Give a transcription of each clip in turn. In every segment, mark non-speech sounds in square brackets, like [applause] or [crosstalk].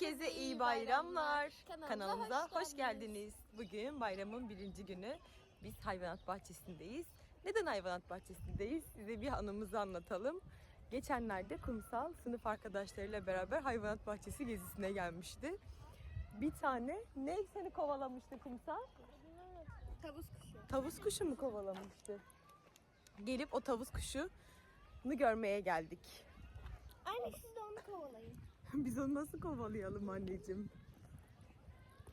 Herkese iyi bayramlar. Kanalımıza Kanalımıza hoş hoş geldiniz. geldiniz. Bugün bayramın birinci günü. Biz hayvanat bahçesindeyiz. Neden hayvanat bahçesindeyiz? Size bir anımızı anlatalım. Geçenlerde kumsal sınıf arkadaşlarıyla beraber hayvanat bahçesi gezisine gelmişti. Bir tane ne seni kovalamıştı kumsal? Tavus kuşu. Tavus kuşu mu kovalamıştı? Gelip o tavus kuşunu görmeye geldik. Anne siz de onu kovalayın. [laughs] Biz onu nasıl kovalayalım anneciğim?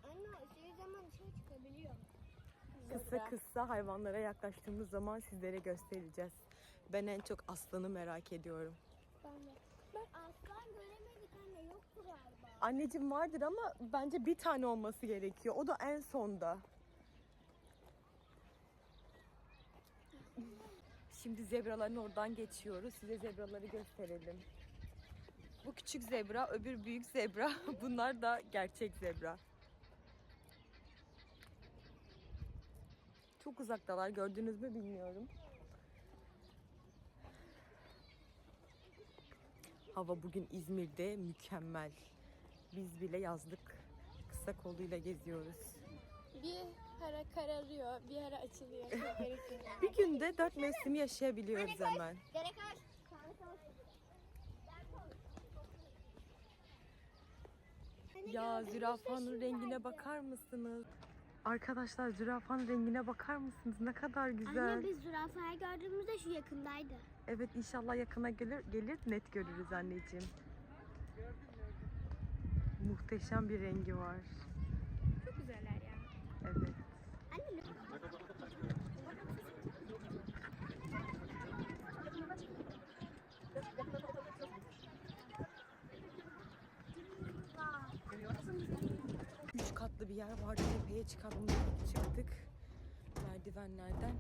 Anne şey zaman dışarı çıkabiliyor. Kısa kısa hayvanlara yaklaştığımız zaman sizlere göstereceğiz. Ben en çok aslanı merak ediyorum. Ben de. Ben aslan göremedik anne yoktu galiba. Anneciğim vardır ama bence bir tane olması gerekiyor. O da en sonda. Şimdi zebraların oradan geçiyoruz. Size zebraları gösterelim. Bu küçük zebra, öbür büyük zebra. [laughs] Bunlar da gerçek zebra. Çok uzaktalar. Gördünüz mü bilmiyorum. Hava bugün İzmir'de mükemmel. Biz bile yazlık kısa koluyla geziyoruz. Bir ara kararıyor, bir ara açılıyor. [laughs] Bir günde dört mevsimi yaşayabiliyoruz hemen. Gerek var. Ya zürafanın rengine bakar mısınız? Arkadaşlar zürafanın rengine bakar mısınız? Ne kadar güzel. Anne biz zürafayı gördüğümüzde şu yakındaydı. Evet inşallah yakına gelir, gelir net görürüz anneciğim. Muhteşem bir rengi var. Çok güzeller ya. Evet. Bir yer vardı. Tepeye çıkalım dedik. Çıktık. Merdivenlerden.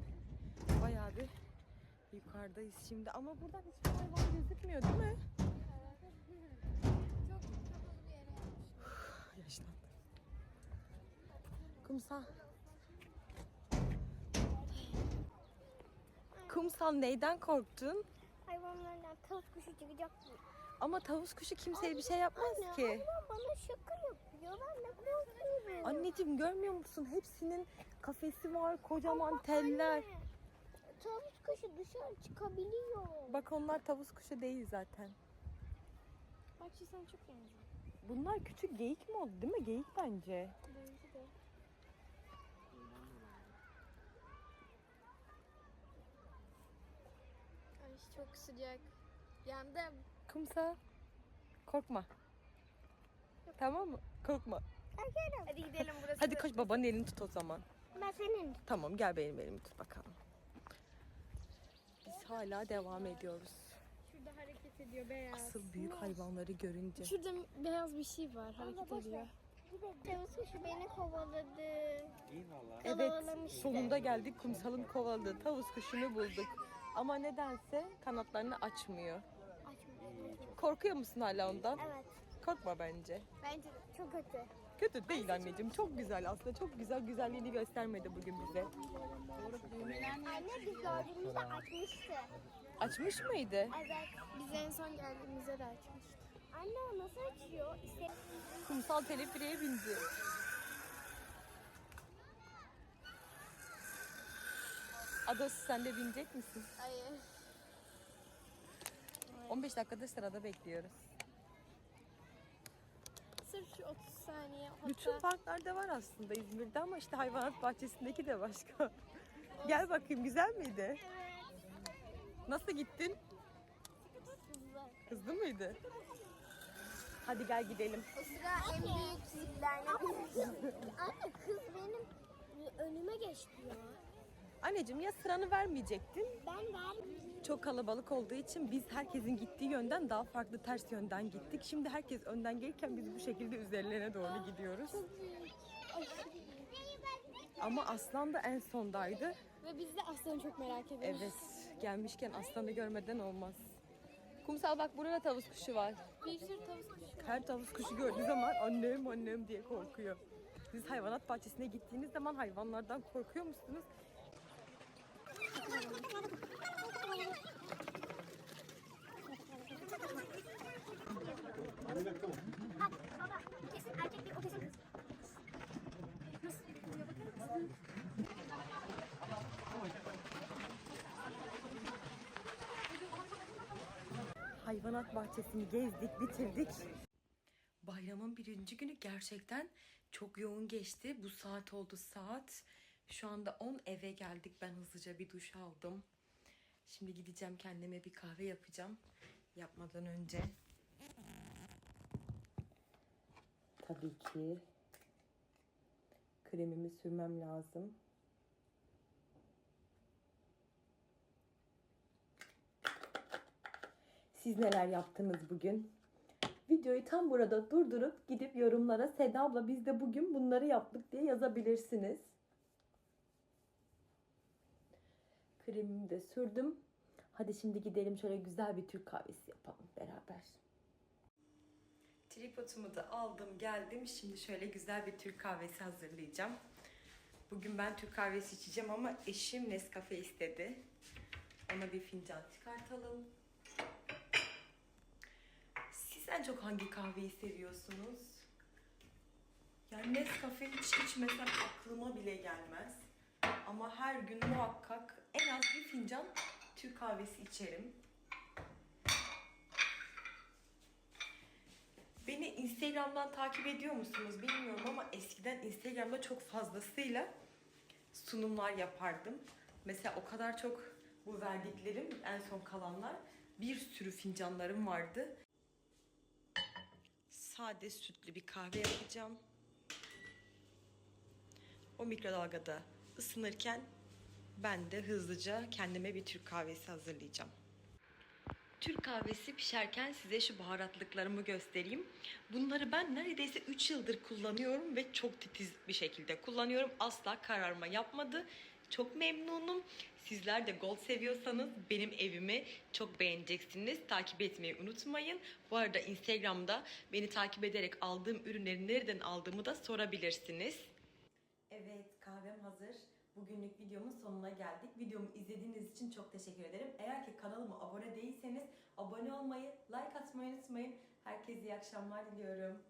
Bayağı bir yukarıdayız şimdi. Ama buradan hiçbir hayvan gözükmüyor değil mi? çok kapalı bir yere. Yaşlandım. Kumsal. Kumsal neyden korktun? Hayvanlardan tavus kuşu çıkacak mı? Ama tavus kuşu kimseye bir şey yapmaz Anne, ki. hayvan bana şaka yapıyor. Ben de korkuyorum. Anneciğim görmüyor musun? Hepsinin kafesi var, kocaman teller. Anne, Tavus kuşu dışarı çıkabiliyor. Bak onlar tavus kuşu değil zaten. Bak şu sana çok benziyor. Bunlar küçük geyik mi oldu değil mi? Geyik bence. Benzi de. Ay çok sıcak. Yandım. Kumsal. Korkma. Tamam mı? Korkma. Hadi gidelim burası. Hadi koş babanın elini tut o zaman. Ben senin. Tamam gel benim elimi tut bakalım. Biz hala devam ediyoruz. Şurada hareket ediyor beyaz. Asıl büyük hayvanları görünce. Şurada beyaz bir şey var hareket ediyor. Tavus kuşu beni kovaladı. Evet sonunda geldik kumsalın kovaladığı tavus kuşunu bulduk. Ama nedense kanatlarını açmıyor. Açmıyor. Korkuyor musun hala ondan? Evet. Korkma bence. Bence çok kötü. Kötü değil anneciğim. Çok güzel aslında. Çok güzel güzelliğini göstermedi bugün bize. Anne biz gördüğümüzde açmıştı. Açmış mıydı? Evet. Biz en son geldiğimizde de açmıştı. Anne o nasıl açıyor? İşte Kumsal teleferiğe bindi. Ados sen de binecek misin? Hayır. 15 dakikadır sırada bekliyoruz. Şu 30 saniye. Hatta Bütün parklarda var aslında İzmir'de ama işte hayvanat bahçesindeki de başka. [laughs] Gel bakayım güzel miydi? Nasıl gittin? hızlı. Mıydı? Hadi gel gidelim. O sıra en büyük ziplerine Anne kız benim önüme geçti ya. Anneciğim ya sıranı vermeyecektin? Ben vermeyeyim. Çok kalabalık olduğu için biz herkesin gittiği yönden daha farklı ters yönden gittik. Şimdi herkes önden gelirken biz bu şekilde üzerlerine doğru gidiyoruz. Çok büyük. Aşırı büyük. Ama aslan da en sondaydı. Ve biz de aslanı çok merak ediyoruz. Evet, gelmişken aslanı görmeden olmaz. Kumsal bak burada tavus kuşu var. Bir sürü tavus kuşu. Her tavus kuşu gördüğü zaman annem annem diye korkuyor. Siz hayvanat bahçesine gittiğiniz zaman hayvanlardan korkuyor musunuz? Hayvanat bahçesini gezdik, bitirdik. Bayramın birinci günü gerçekten çok yoğun geçti. Bu saat oldu saat. Şu anda 10 eve geldik. Ben hızlıca bir duş aldım. Şimdi gideceğim kendime bir kahve yapacağım. Yapmadan önce. Tabii ki kremimi sürmem lazım. Siz neler yaptınız bugün? Videoyu tam burada durdurup gidip yorumlara Seda abla biz de bugün bunları yaptık diye yazabilirsiniz. Kremimi de sürdüm. Hadi şimdi gidelim şöyle güzel bir Türk kahvesi yapalım beraber. Tripodumu da aldım geldim. Şimdi şöyle güzel bir Türk kahvesi hazırlayacağım. Bugün ben Türk kahvesi içeceğim ama eşim Nescafe istedi. Ona bir fincan çıkartalım. Siz en çok hangi kahveyi seviyorsunuz? Yani Nescafe hiç içmesem aklıma bile gelmez. Ama her gün muhakkak en az bir fincan Türk kahvesi içerim. Beni Instagram'dan takip ediyor musunuz bilmiyorum ama eskiden Instagram'da çok fazlasıyla sunumlar yapardım. Mesela o kadar çok bu verdiklerim en son kalanlar bir sürü fincanlarım vardı. Sade sütlü bir kahve yapacağım. O mikrodalgada ısınırken ben de hızlıca kendime bir Türk kahvesi hazırlayacağım. Türk kahvesi pişerken size şu baharatlıklarımı göstereyim. Bunları ben neredeyse 3 yıldır kullanıyorum ve çok titiz bir şekilde kullanıyorum. Asla kararma yapmadı. Çok memnunum. Sizler de gold seviyorsanız benim evimi çok beğeneceksiniz. Takip etmeyi unutmayın. Bu arada Instagram'da beni takip ederek aldığım ürünleri nereden aldığımı da sorabilirsiniz. Evet kahvem hazır. Bugünlük videomun sonuna geldik. Videomu izlediğiniz için çok teşekkür ederim. Eğer ki kanalıma abone değilseniz abone olmayı, like atmayı unutmayın. Herkese iyi akşamlar diliyorum.